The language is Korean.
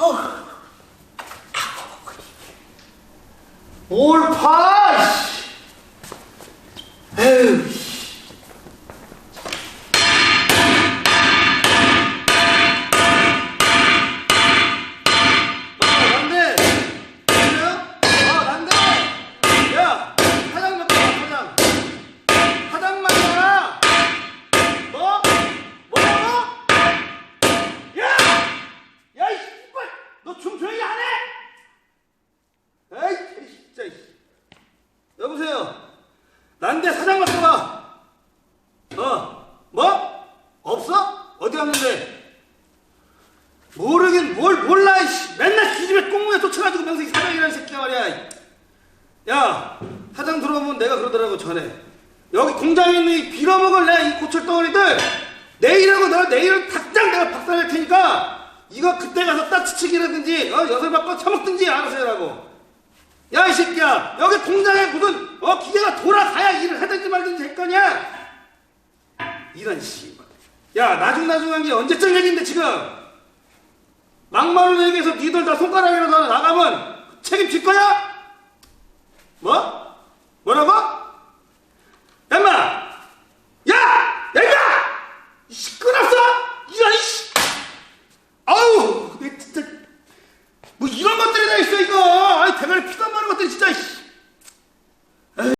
어. 올파! 너좀 조용히 안 해? 에이, 진짜. 이. 여보세요. 난데 사장 맡겨봐. 어, 뭐? 없어? 어디 갔는데? 모르긴 뭘 몰라 이씨 맨날 기집애 꽁무에 쫓아가지고 명색이 사장이라는 새끼야 말이야 야 사장 들어오면 내가 그러더라고 전에 여기 공장에 있는 이 빌어먹을 내 이 고철 덩어리들 내일하고 너 내일 당장 내가 박살낼 테니까 이거 그때 가서 따치치기라든지 어, 여설 바꿔 처먹든지 알아서 해라고 야 이 새끼야 여기 공장에 무슨 어 기계가 돌아가야 일을 하든지 말든지 할 거냐 이런 씨발 야 나중나중한 게 언제적 얘긴데 지금 막말로 얘기해서 니들 다 손가락이라도 하나 나가면 책임질 거야? 뭐? 뭐라고?